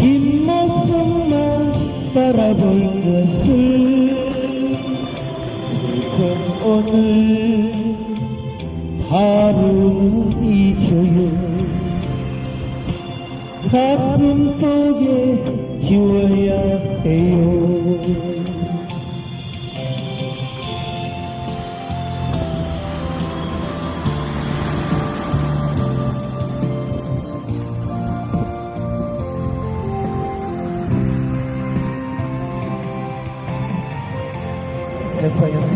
뒷모습만 바라볼 것을 슬픈 오늘 하루는 잊어요 가슴 속에 지워야 해요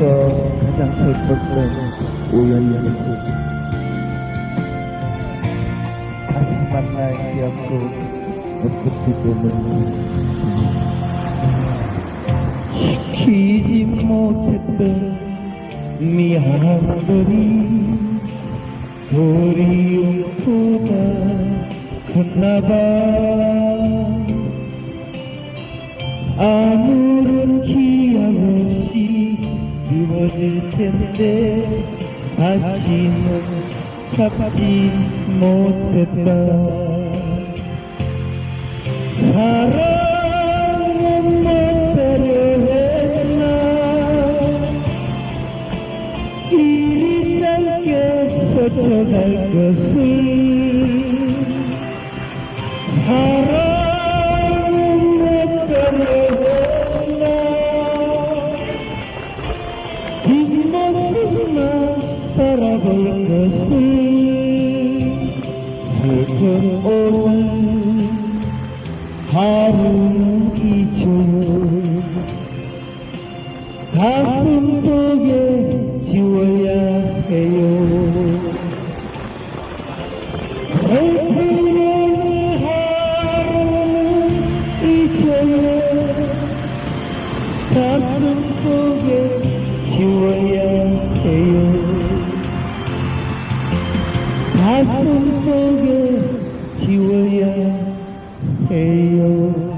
세상에서 가장 슬펐던 우연이었고 다시 만날 기억도 없었기 때문에 지키지 못했던 미안함들이 그리움보다 컸나봐. 아무런 없이 미워질 텐데 다시는 잡지 못했다. 사랑은 못하려 했나? 이리 짧게 스쳐갈 것을 사랑 뒷모습만 바라볼 것을 슬픈 오늘 하루는 잊어요 가슴 속에 지워야 해요 주어야 해요. 가슴 속에 지워야 해요.